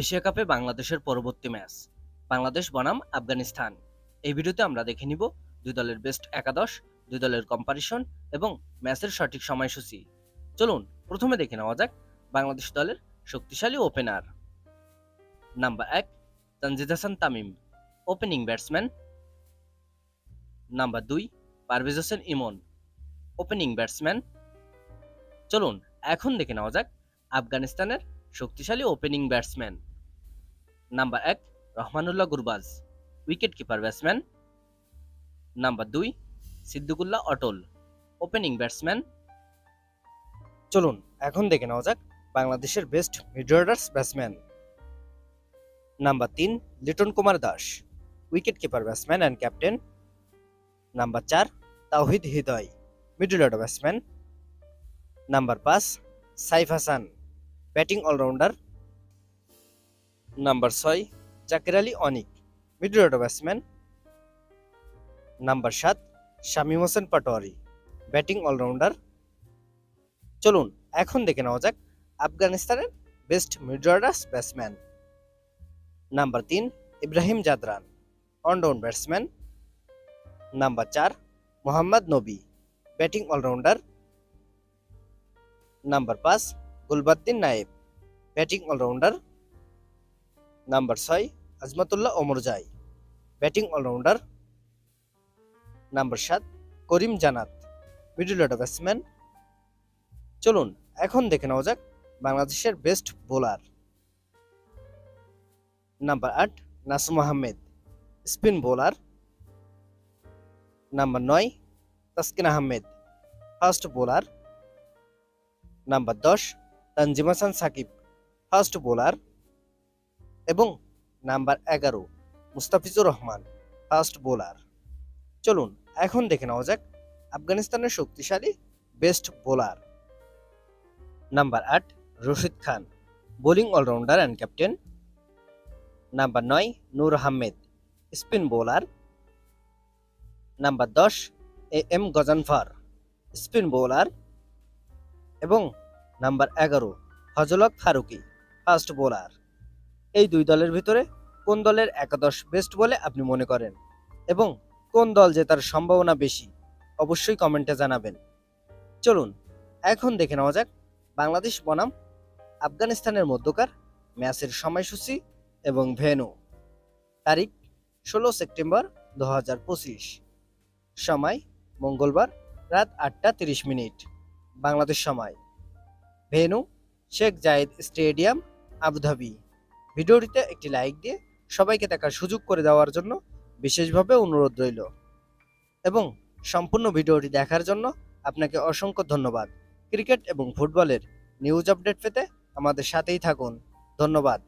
Asia কাপে বাংলাদেশের পরবর্তী ম্যাচ। বাংলাদেশ বনাম আফগানিস্তান। এই ভিডিওতে আমরা দেখে নিব দুই দলের বেস্ট একাদশ, দুই দলের কম্পারিশন এবং ম্যাচের সঠিক সময়সূচি। চলুন, প্রথমে দেখে নেওয়া যাক বাংলাদেশ দলের শক্তিশালী ওপেনার নাম্বার এক, Tanzid Hasan Tamim opening batsman number দুই, পারভেজ হোসেন ইমন ওপেনিং ব্যাটসম্যান চলুন, এখন দেখে নেওয়া যাক আফগানিস্তানের শক্তিশালী ওপেনিং ব্যাটসম্যান নাম্বার এক, Rahmanullah Gurbaz wicket keeper batsman number দুই, সিদ্দিকুল্লাহ অটল ওপেনিং ব্যাটসম্যান চলুন, এখন দেখে নেওয়া যাক বাংলাদেশের best mid orders batsman number তিন, Liton Kumar Das wicket keeper batsman and captain number চার, Towhid Hridoy middle order batsman number পাঁচ, Saif Hasan. Batting allrounder number ছয় Jaker Ali Anik middle order batsman number সাত Shamim Hossain Patwari batting allrounder চলুন, এখন দেখে নেওয়া যাক আফগানিস্তানের best middle order batsman number তিন Ibrahim Zadran one down batsman number চার মোহাম্মদ নবী ব্যাটিং অলরাউন্ডার নাম্বার পাঁচ গুলবাদ্দিন নায়েব, ব্যাটিং অলরাউন্ডার নাম্বার ছয় Azmatullah Omarzai batting allrounder number সাত করিম জানাত, মিডল অর্ডার ব্যাটসম্যান। চলুন, এখন দেখে নেওয়া যাক বাংলাদেশের বেস্ট বোলার। নাম্বার আট Nasum Ahmed, spin bowler. Number নয় Taskin Ahmed, fast bowler. Number দশ তানজিম হাসান সাকিব, ফার্স্ট বোলার এবং নাম্বার এগারো মুস্তাফিজুর রহমান, ফার্স্ট বোলার। চলুন, এখন দেখে নেওয়া যাক আফগানিস্তানের শক্তিশালী বেস্ট বোলার। নাম্বার আট, Rashid Khan, bowling allrounder and captain number নয়, Noor Ahmad, spin bowler. Number দশ, A M Ghazanfar, spin bowler. এবং নাম্বার এগারো হজলক ফারুকি ফাস্ট বোলার এই দুই দলের ভিতরে কোন দলের একাদশ বেস্ট বলে আপনি মনে করেন? এবং কোন দল জেতার সম্ভাবনা বেশি? অবশ্যই কমেন্টে জানাবেন। চলুন, এখন দেখে নেওয়া যাক বাংলাদেশ বনাম আফগানিস্তানের মধ্যকার ম্যাচের সময়সূচি এবং ভেনু তারিখ, ষোলো সেপ্টেম্বর দু হাজার পঁচিশ। সময়, মঙ্গলবার রাত আটটা তিরিশ মিনিট। বাংলাদেশ সময় venue Sheikh Zayed stadium, Abu Dhabi. ভিডিওটিতে একটি লাইক দিয়ে সবাইকে দেখার সুযোগ করে দেওয়ার জন্য বিশেষভাবে অনুরোধ রইল। এবং সম্পূর্ণ ভিডিওটি দেখার জন্য আপনাকে অসংখ্য ধন্যবাদ। ক্রিকেট এবং ফুটবলের নিউজ আপডেট পেতে আমাদের সাথেই থাকুন। ধন্যবাদ।